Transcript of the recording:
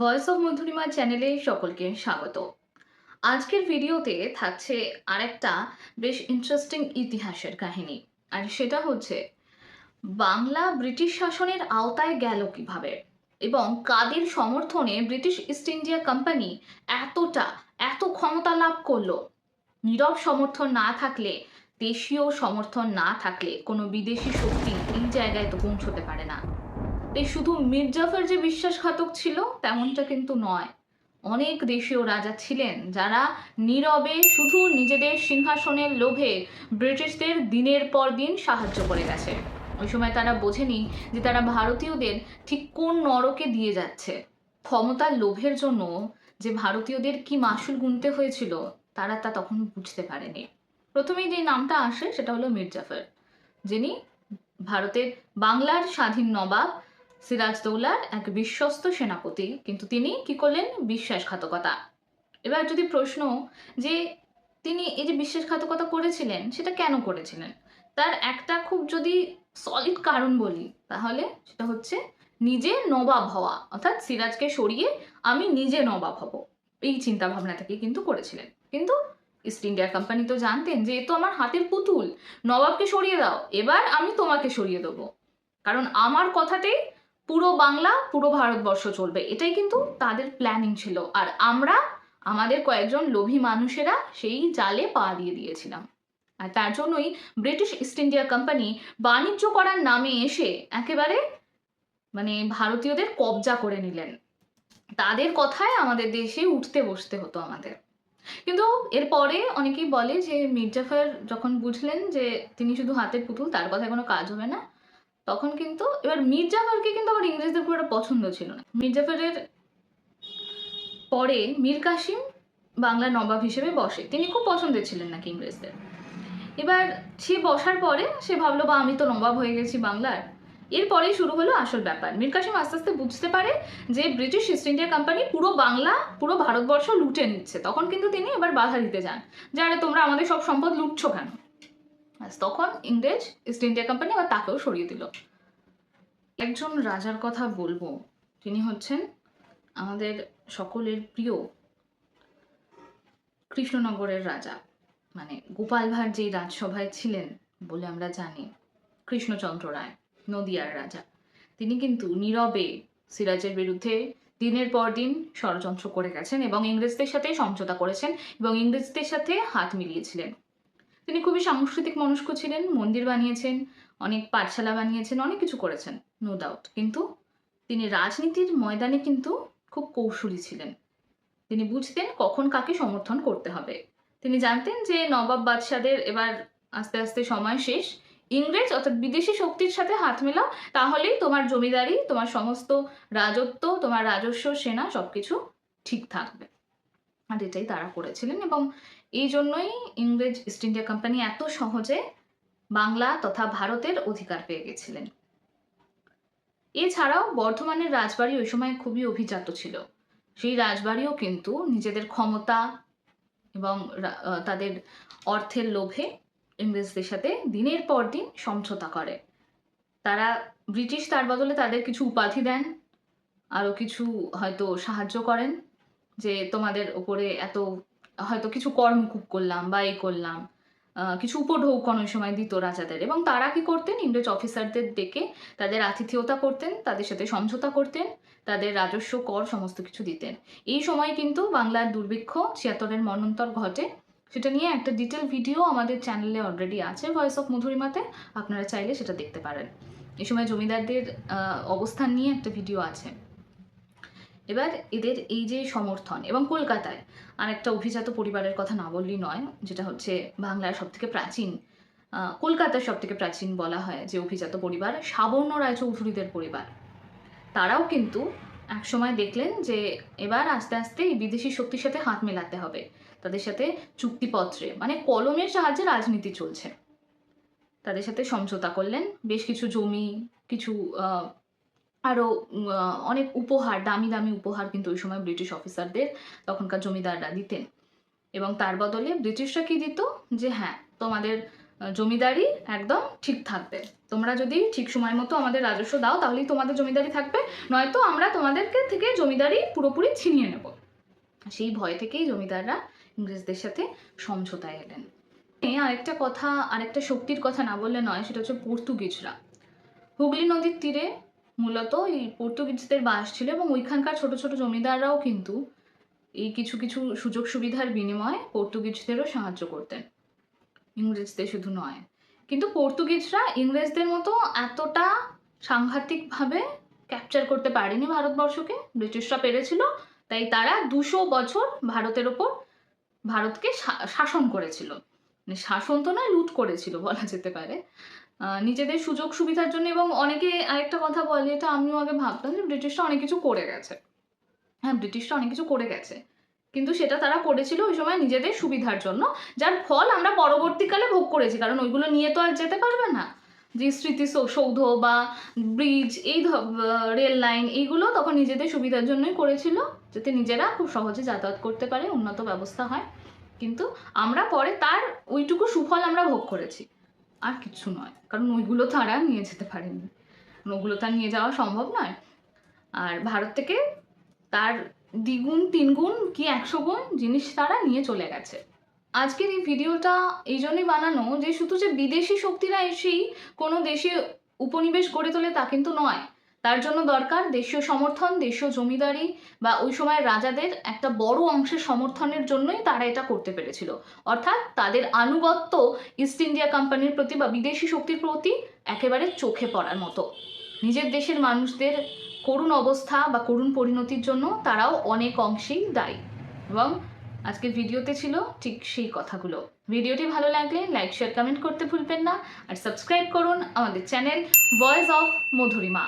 Voice of Madhurima চ্যানেলে সকলকে স্বাগত। আজকের ভিডিওতে থাকছে আরেকটা বেশ ইন্টারেস্টিং ইতিহাসের কাহিনী, আর সেটা হচ্ছে, বাংলা ব্রিটিশ শাসনের আওতায় গেল কীভাবে? এবং কাদের সমর্থনে ব্রিটিশ ইস্ট ইন্ডিয়া কোম্পানি এতটা, এত ক্ষমতা লাভ করল? নীরব সমর্থন না থাকলে, দেশীয় সমর্থন না থাকলে কোনো বিদেশি শক্তি এই জায়গায় তো পৌঁছতে পারে না। এই শুধু মির্জাফর যে বিশ্বাসঘাতক ছিল, তেমনটা কিন্তু নয়। অনেক দেশীয় রাজা ছিলেন যারা নীরবে শুধু নিজেদের সিংহাসনের লোভে ব্রিটিশদের দিনের পর দিন সাহায্য করে গেছে। ওই সময় তারা বোঝেনি যে তারা ভারতীয়দের ঠিক কোন নরকে দিয়ে যাচ্ছে। ক্ষমতার লোভের জন্য যে ভারতীয়দের কি মাসুল গুনতে হয়েছিল, তারা তা তখন বুঝতে পারেনি। প্রথমেই যে নামটা আসে, সেটা হলো মির্জাফর যিনি ভারতের বাংলার স্বাধীন নবাব সিরাজদৌলার এক বিশ্বস্ত সেনাপতি, কিন্তু তিনি কি করলেন? বিশ্বাসঘাতকতা। এবার যদি প্রশ্ন যে তিনি এই যে বিশ্বাসঘাতকতা করেছিলেন, সেটা কেন করেছিলেন? তার একটা খুব যদি সলিড কারণ বলি, তাহলে সেটা হচ্ছে নিজে নবাব হওয়া, অর্থাৎ সিরাজকে সরিয়ে আমি নিজে নবাব হব। এই চিন্তা ভাবনা থেকে কিন্তু করেছিলেন। কিন্তু ইস্ট ইন্ডিয়া কোম্পানি তো জানতেন যে এ তো আমার হাতের পুতুল, নবাবকে সরিয়ে দাও, এবার আমি তোমাকে সরিয়ে দেবো। কারণ আমার কথাতেই পুরো বাংলা, পুরো ভারতবর্ষ চলবে। এটাই কিন্তু তাদের প্ল্যানিং ছিল। আর আমরা, আমাদের কয়েকজন লোভী মানুষেরা সেই জালে পা দিয়ে দিয়েছিলাম। আর তার জন্যই ব্রিটিশ ইস্ট ইন্ডিয়া কোম্পানি বাণিজ্য করার নামে এসে একেবারে মানে ভারতীয়দের কবজা করে নিলেন। তাদের কথায় আমাদের দেশে উঠতে বসতে হতো আমাদের। কিন্তু এরপরে অনেকেই বলে যে মির্জাফর যখন বুঝলেন যে তিনি শুধু হাতের পুতুল, তার কথায় কোনো কাজ হবে না। তখন কিন্তু এবার মির্জাফরকে কিন্তু আবার ইংরেজদের একটা পছন্দ ছিল না। মির্জাফরের পরে মীর কাসিম বাংলা নবাব হিসেবে বসে। তিনি খুব পছন্দের ছিলেন নাকি ইংরেজদের। এবার সে বসার পরে সে ভাবলো, বা, আমি তো নবাব হয়ে গেছি বাংলার। এরপরেই শুরু হলো আসল ব্যাপার। মীর কাসিম আস্তে আস্তে বুঝতে পারে যে ব্রিটিশ ইস্ট ইন্ডিয়া কোম্পানি পুরো বাংলা, পুরো ভারতবর্ষ লুটে নিচ্ছে। তখন কিন্তু তিনি এবার বাধা দিতে যান যে, আরে, তোমরা আমাদের সব সম্পদ লুটছো কেন? তখন ইংরেজ ইস্ট ইন্ডিয়া কোম্পানি আবার তাকেও সরিয়ে দিল। একজন রাজার কথা বলব, তিনি হচ্ছেন আমাদের সকলের প্রিয় কৃষ্ণনগরের রাজা। মানে গোপাল ভাঁড় যেই রাজসভায় ছিলেন বলে আমরা জানি, কৃষ্ণচন্দ্র রায়, নদিয়ার রাজা। তিনি কিন্তু নীরবে সিরাজের বিরুদ্ধে দিনের পর দিন ষড়যন্ত্র করে গেছেন এবং ইংরেজদের সাথে সমঝোতা করেছেন এবং ইংরেজদের সাথে হাত মিলিয়েছিলেন। তিনি খুবই সাংস্কৃতিক মনস্ক ছিলেন, মন্দির বানিয়েছেন, অনেক পাঠশালা বানিয়েছেন, অনেক কিছু করেছেন নো ডাউট কিন্তু তিনি রাজনীতির ময়দানে কিন্তু খুব কৌশলী ছিলেন। তিনি বুঝতেন কখন কাকে সমর্থন করতে হবে। তিনি জানতেন যে নবাব বাদশাদের এবার আস্তে আস্তে সময় শেষ। ইংরেজ অর্থাৎ বিদেশি শক্তির সাথে হাত মেলাও, তাহলেই তোমার জমিদারি, তোমার সমস্ত রাজত্ব, তোমার রাজস্ব, সেনা সবকিছু ঠিক থাকবে। আর এটাই তারা করেছিলেন এবং এই জন্যই ইংরেজ ইস্ট ইন্ডিয়া কোম্পানি এত সহজে বাংলা তথা ভারতের অধিকার পেয়ে গেছিলেন। এছাড়াও বর্ধমানের রাজবাড়ি ওই সময় খুবই অভিজাত ছিল। সেই রাজবাড়িও কিন্তু নিজেদের ক্ষমতা এবং তাদের অর্থের লোভে ইংরেজদের সাথে দিনের পর দিন সমঝোতা করে। তারা ব্রিটিশ তার বদলে তাদের কিছু উপাধি দেন, আরও কিছু হয়তো সাহায্য করেন। যে তোমাদের ওপরে এত হয়তো কিছু কর্মকূপ করলাম বা এই করলাম কিছু উপঢৌকন ওই সময় দিত রাজাদের। এবং তারা কি করতেন? ইংরেজ অফিসারদের ডেকে তাদের আতিথেয়তা করতেন, তাদের সাথে সমঝোতা করতেন, তাদের রাজস্ব, কর সমস্ত কিছু দিতেন। এই সময় কিন্তু বাংলার দুর্ভিক্ষ ছিয়াত্তরের মন্বন্তর ঘটে। সেটা নিয়ে একটা ডিটেল ভিডিও আমাদের চ্যানেলে অলরেডি আছে ভয়েস অফ মধুরিমাতে আপনারা চাইলে সেটা দেখতে পারেন। এই সময় জমিদারদের অবস্থান নিয়ে একটা ভিডিও আছে। এবার এদের এই যে সমর্থন এবং কলকাতায় আর একটা অভিজাত পরিবারের কথা না বললেই নয়, যেটা হচ্ছে বাংলার সব থেকে প্রাচীন কলকাতার সব থেকে প্রাচীন বলা হয় যে অভিজাত পরিবার, সাবর্ণ রায়চৌধুরীদের পরিবার। তারাও কিন্তু একসময় দেখলেন যে এবার আস্তে আস্তে এই বিদেশি শক্তির সাথে হাত মেলাতে হবে। তাদের সাথে চুক্তিপত্রে মানে কলমের সাহায্যে রাজনীতি চলছে। তাদের সাথে সমঝোতা করলেন, বেশ কিছু জমি, কিছু আরও অনেক উপহার, দামি দামি উপহার কিন্তু ওই সময় ব্রিটিশ অফিসারদের তখনকার জমিদাররা দিতেন। এবং তার বদলে ব্রিটিশরা কি দিত? যে হ্যাঁ তোমাদের জমিদারি একদম ঠিক থাকবে। তোমরা যদি ঠিক সময় মতো আমাদের রাজস্ব দাও, তাহলেই তোমাদের জমিদারি থাকবে। নয়তো আমরা তোমাদেরকে থেকে জমিদারি পুরোপুরি ছিনিয়ে নেব। সেই ভয় থেকেই জমিদাররা ইংরেজদের সাথে সমঝোতায় এলেন। আরেকটা কথা, আরেকটা শক্তির কথা না বললে নয়, সেটা হচ্ছে পর্তুগিজরা। হুগলি নদীর তীরে মূলত এই পর্তুগিজদের বাস ছিল এবং ওইখানকার ছোট ছোট জমিদাররাও কিন্তু এই কিছু কিছু সুযোগ সুবিধার বিনিময়ে পর্তুগিজদেরও সাহায্য করতেন। ইংরেজদের শুধু নয়। কিন্তু পর্তুগিজরা ইংরেজদের মতো এতটা সাংঘাতিকভাবে ক্যাপচার করতে পারেনি ভারতবর্ষকে। ব্রিটিশরা পেরেছিল, তাই তারা দুশো বছর ভারতের ওপর ভারতকে শাসন করেছিল। মানে শাসন তো নয়, লুট করেছিল বলা যেতে পারে। নিজেদের সুযোগ সুবিধার জন্য এবং অনেকে আরেকটা কথা বলে, এটা আমিও আগে ভাবতাম যে ব্রিটিশরা অনেক কিছু করে গেছে। হ্যাঁ ব্রিটিশরা অনেক কিছু করে গেছে। কিন্তু সেটা তারা করেছিল ওই সময় নিজেদের সুবিধার জন্য, যার ফল আমরা পরবর্তীকালে ভোগ করেছি। কারণ ওইগুলো নিয়ে তো আর যেতে পারবে না। যে স্মৃতি সৌ- সৌধ বা ব্রিজ, এই রেল লাইন, এইগুলো তখন নিজেদের সুবিধার জন্যই করেছিল, যাতে নিজেরা খুব সহজে যাতায়াত করতে পারে, উন্নত ব্যবস্থা হয়। কিন্তু আমরা পরে তার ওইটুকু সুফল আমরা ভোগ করেছি। আর কিছু নয়, কারণ ওইগুলো তারা নিয়ে যেতে পারেনি। ওগুলো তার নিয়ে যাওয়া সম্ভব নয়। আর ভারত থেকে তার দ্বিগুণ, তিনগুণ কি একশো গুণ জিনিস তারা নিয়ে চলে গেছে। আজকের এই ভিডিওটা এই জন্যই বানানো যে শুধু যে বিদেশি শক্তিরা এসেই কোনো দেশে উপনিবেশ গড়ে তোলে তা কিন্তু নয়। তার জন্য দরকার দেশীয় সমর্থন, দেশীয় জমিদারি বা ওই সময়ের রাজাদের একটা বড় অংশের সমর্থনের জন্যই তারা এটা করতে পেরেছিল। অর্থাৎ তাদের আনুগত্য ইস্ট ইন্ডিয়া কোম্পানির প্রতি বা বিদেশি শক্তির প্রতি একেবারে চোখে পড়ার মতো। নিজের দেশের মানুষদের করুণ অবস্থা বা করুণ পরিণতির জন্য তারাও অনেক অংশেই দায়ী। এবং আজকের ভিডিওতে ছিল ঠিক সেই কথাগুলো। ভিডিওটি ভালো লাগলে লাইক শেয়ার কমেন্ট করতে ভুলবেন না। আর সাবস্ক্রাইব করুন আমাদের চ্যানেল ভয়েস অফ মধুরিমা